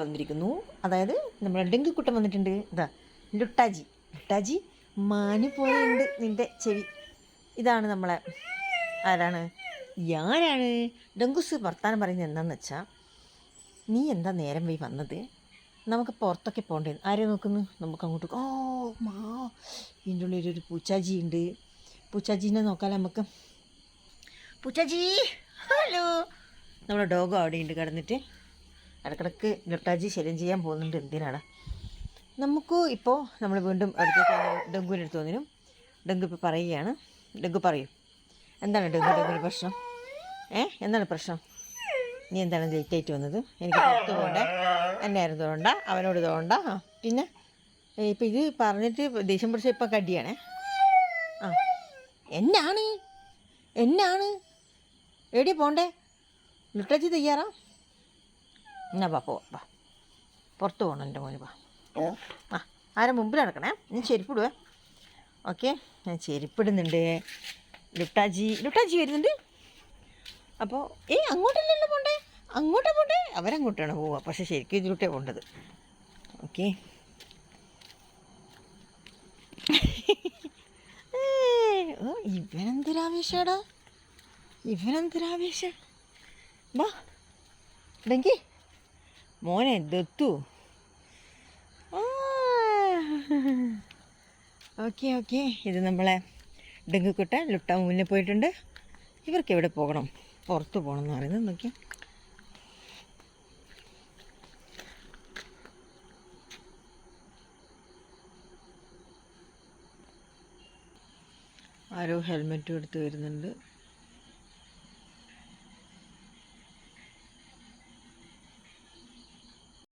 വന്നിരിക്കുന്നു. അതായത് നമ്മുടെ ഡെങ്കിക്കുട്ടൻ വന്നിട്ടുണ്ട്. ഇതാ ലുട്ടാജി. ലുട്ടാജി മാന് പോലെയുണ്ട് നിന്റെ ചെവി. ഇതാണ് നമ്മളെ ആരാണ്? ഞാനാണ് ഡെങ്കുസ് വർത്താനം പറയുന്നത് എന്താന്ന് വെച്ചാൽ നീ എന്താ നേരം പോയി വന്നത്? നമുക്ക് പുറത്തൊക്കെ പോകണ്ടേ ആരെ നോക്കുന്നു? നമുക്ക് അങ്ങോട്ട് ഓ മാ. ഇതിന്റെ ഉള്ളിൽ ഒരു പൂച്ചാജി ഉണ്ട്. പൂച്ചാജീനെ നോക്കാൻ നമുക്ക്. പൂച്ചാജി ഹലോ. നമ്മുടെ ഡോഗ് അവിടെ ഉണ്ട് കിടന്നിട്ട്. ഇടക്കിടക്ക് ഗട്ടാജി ശല്യം ചെയ്യാൻ പോകുന്നുണ്ട്. എന്തിനാണ്? നമുക്ക് ഇപ്പോൾ നമ്മൾ വീണ്ടും അടുത്തേക്ക് ഡെങ്കുവിന്റെ അടുത്ത് വന്നിനും ഡെങ്കു ഇപ്പോൾ പറയുകയാണ്. ഡെങ്കു പറയും. എന്താണ് ഡെങ്കു? ഡെങ്കുവിന്റെ പ്രശ്നം. ഏ? എന്താണ് പ്രശ്നം? നീ എന്താണ് ലേറ്റായിട്ട് വന്നത്? എനിക്ക് പുറത്ത് പോകണ്ട. എന്നെ ആരും തോണ്ട അവനോട് തോണ്ട ആ പിന്നെ ഇപ്പം ഇത് പറഞ്ഞിട്ട് ദേഷ്യം പിടിച്ച ഇപ്പം കടിയാണേ. ആ എന്നാണ്? എന്നാണ്? എവിടെയാണ് പോണ്ടേ? ലുട്ടാച്ചി തയ്യാറാ? എന്നാ പാ പോവാ പാ പുറത്ത് പോകണം എന്റെ മോന് പാ ആ ആരെ മുമ്പിൽ നടക്കണേ? ഞാൻ ചെരുപ്പിടുവേ. ഓക്കെ ഞാൻ ചെരുപ്പിടുന്നുണ്ട്. ലുട്ടാജി ലുട്ടാജി വരുന്നുണ്ട്. അപ്പോൾ ഏ അങ്ങോട്ടല്ലല്ലോ പോണ്ടേ? അങ്ങോട്ടാ പോണ്ടേ? അവരങ്ങോട്ടാണ് പോവുക. പക്ഷേ ശരിക്കും ഇതിലൂട്ടേ പോണ്ടത്. ഓക്കെ. ഓ ഇവനെന്തൊരാവേശാടാ? ഇവനെന്തൊരാവേശ? വാ ഡെങ്കി. മോനെ ദത്തു. Okay okay. ഇത് നമ്മളെ ഡെങ്കുക്കുട്ട ലുട്ട മുന്നേ പോയിട്ടുണ്ട്. ഇവർക്ക് എവിടെ പോകണം? പുറത്ത് പോകണം എന്ന് പറയുന്നത് നോക്കി ആരോ ഹെൽമെറ്റും എടുത്ത് വരുന്നുണ്ട്.